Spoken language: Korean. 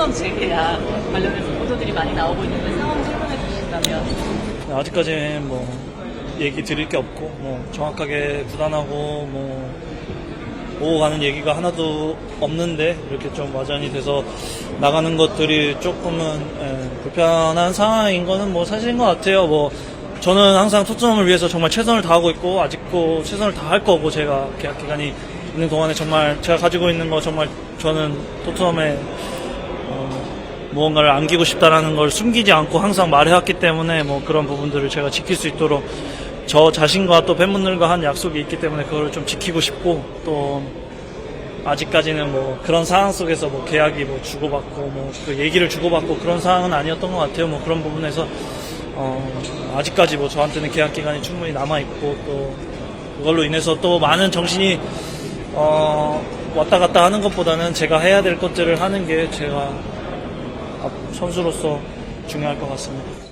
토트넘 재계약 관련해서 보도들이 많이 나오고 있는데 상황 설명해 주신다면 아직까지는 뭐 얘기 드릴 게 없고 뭐 정확하게 구단하고 뭐 오고 가는 얘기가 하나도 없는데 이렇게 좀 와전이 돼서 나가는 것들이 조금은 예, 불편한 상황인 거는 뭐 사실인 것 같아요. 뭐 저는 항상 토트넘을 위해서 정말 최선을 다하고 있고 아직도 최선을 다할 거고 제가 계약 기간이 있는 동안에 정말 제가 가지고 있는 거 정말 저는 토트넘에 어, 무언가를 안기고 싶다라는 걸 숨기지 않고 항상 말해왔기 때문에 뭐 그런 부분들을 제가 지킬 수 있도록 저 자신과 또 팬분들과 한 약속이 있기 때문에 그걸 좀 지키고 싶고 또 아직까지는 뭐 그런 상황 속에서 뭐 계약이 뭐 주고받고 뭐 그 얘기를 주고받고 그런 상황은 아니었던 것 같아요. 뭐 그런 부분에서 어 아직까지 뭐 저한테는 계약 기간이 충분히 남아 있고 또 그걸로 인해서 또 많은 정신이 어 왔다 갔다 하는 것보다는 제가 해야 될 것들을 하는 게 제가 선수로서 중요할 것 같습니다.